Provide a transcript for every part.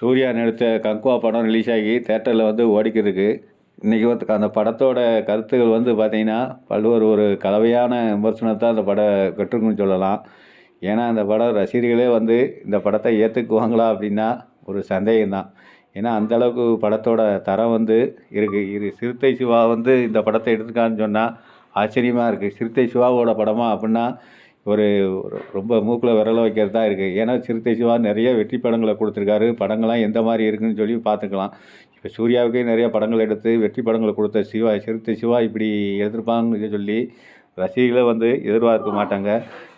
சூர்யா நடித்த கங்குவா படம் ரிலீஸ் ஆகி தேட்டரில் வந்து ஓடிக்கிருக்கு இன்றைக்கி வந்து அந்த படத்தோட கருத்துக்கள் வந்து பார்த்திங்கன்னா பல்வேறு ஒரு கலவையான விமர்சனத்தை அந்த படம் கற்றுக்குன்னு சொல்லலாம். ஏன்னா அந்த படம் ரசிகர்களே வந்து இந்த படத்தை ஏற்றுக்குவாங்களா அப்படின்னா ஒரு சந்தேகம்தான். ஏன்னா அந்த அளவுக்கு படத்தோட தரம் வந்து இருக்குது இது சிறுத்தை சிவா வந்து இந்த படத்தை எடுத்துருக்கான்னு சொன்னால் ஆச்சரியமாக இருக்குது சிறுத்தை சிவாவோட படமா அப்படின்னா ஒரு ரொம்ப மூக்கில் விரல வைக்கிறது தான் இருக்குது ஏன்னா சிறுத்தை சிவா நிறைய வெற்றி படங்களை கொடுத்துருக்காரு. படங்கள்லாம் எந்த மாதிரி இருக்குன்னு சொல்லி பார்த்துக்கலாம். இப்போ சூர்யாவுக்கே நிறைய படங்கள் எடுத்து வெற்றி படங்களை கொடுத்த சிவா சிறுத்தை சிவா இப்படி எடுத்திருப்பாங்கன்னு சொல்லி ரசிகர்களை வந்து எதிர்பார்க்க மாட்டாங்க.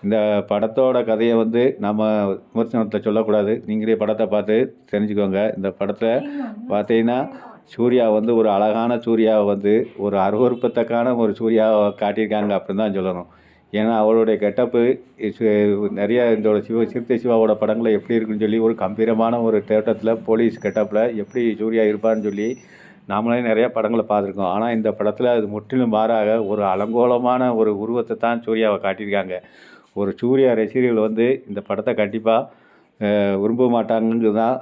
இந்த படத்தோட கதையை வந்து நம்ம விமர்சனத்தில் சொல்லக்கூடாது. நீங்களே படத்தை பார்த்து தெரிஞ்சுக்கோங்க. இந்த படத்தில் பார்த்தீங்கன்னா சூர்யா வந்து ஒரு அழகான சூர்யாவை வந்து ஒரு அருவறுப்பத்தக்கான ஒரு சூர்யாவை காட்டியிருக்காங்க அப்படின்னு தான் சொல்லணும். ஏன்னா அவளுடைய கெட்டப்பு நிறைய இந்த சிவ சிறுத்தை சிவாவோட படங்களில் எப்படி இருக்குன்னு சொல்லி ஒரு கம்பீரமான ஒரு தேட்டத்தில் போலீஸ் கெட்டப்பில் எப்படி சூர்யா இருப்பான்னு சொல்லி நாமளே நிறையா படங்களை பார்த்துருக்கோம். ஆனால் இந்த படத்தில் அது முற்றிலும் மாறாக ஒரு அலங்கோலமான ஒரு உருவத்தை தான் சூர்யாவை காட்டியிருக்காங்க. ஒரு சூர்யா ரசிகர்கள் வந்து இந்த படத்தை கண்டிப்பாக விரும்ப மாட்டாங்கிறது தான்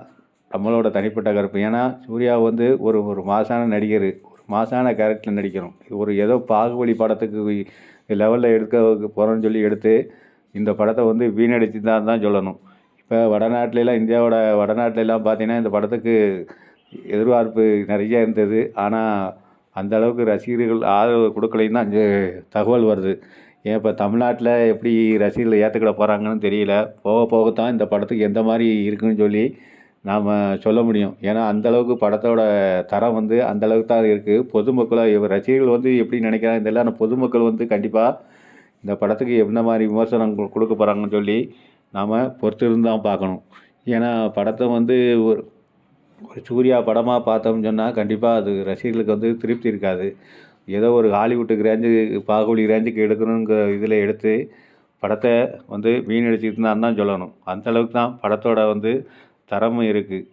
நம்மளோட தனிப்பட்ட கருப்பு. ஏன்னா சூர்யா வந்து ஒரு ஒரு மாசான நடிகர் ஒரு மாசான கேரக்டரில் நடிக்கணும். ஒரு ஏதோ பாகுபலி படத்துக்கு லெவலில் எடுக்க போகிறோன்னு சொல்லி எடுத்து இந்த படத்தை வந்து வீணடிச்சு தான் தான் சொல்லணும். இப்போ வடநாட்டிலலாம் இந்தியாவோட வடநாட்டிலலாம் பார்த்தீங்கன்னா இந்த படத்துக்கு எதிர்பார்ப்பு நிறைய இருந்தது. ஆனால் அந்த அளவுக்கு ரசிகர்கள் ஆதரவு கொடுக்கலைன்னு தான் அங்கே தகவல் வருது. ஏன் இப்போ தமிழ்நாட்டில் எப்படி ரசிகர்கள் ஏற்றுக்கிட போகிறாங்கன்னு தெரியல. போக போகத்தான் இந்த படத்துக்கு எந்த மாதிரி இருக்குன்னு சொல்லி நாம் சொல்ல முடியும். ஏன்னா அந்தளவுக்கு படத்தோட தரம் வந்து அந்தளவுக்கு தான் இருக்குது பொதுமக்களாக இவர் ரசிகர்கள் வந்து எப்படி நினைக்கிறாங்க இந்த ஆனால் பொதுமக்கள் வந்து கண்டிப்பாக இந்த படத்துக்கு எந்த மாதிரி விமர்சனம் கொடுக்க போகிறாங்கன்னு சொல்லி நாம் பொறுத்திருந்து தான் பார்க்கணும். ஏன்னா படத்தை வந்து ஒரு ஒரு சூர்யா படமாக பார்த்தோம்னு சொன்னால் கண்டிப்பாக அது ரசிகர்களுக்கு வந்து திருப்தி இருக்காது. ஏதோ ஒரு ஹாலிவுட்டுக்கு ரேஞ்சு பாகுபலி ரேஞ்சுக்கு எடுக்கணுங்கிற இதில் எடுத்து படத்தை வந்து வீணடிச்சுட்டு தான் தான் சொல்லணும். அந்த அளவுக்கு தான் படத்தோட வந்து தரமும் இருக்குது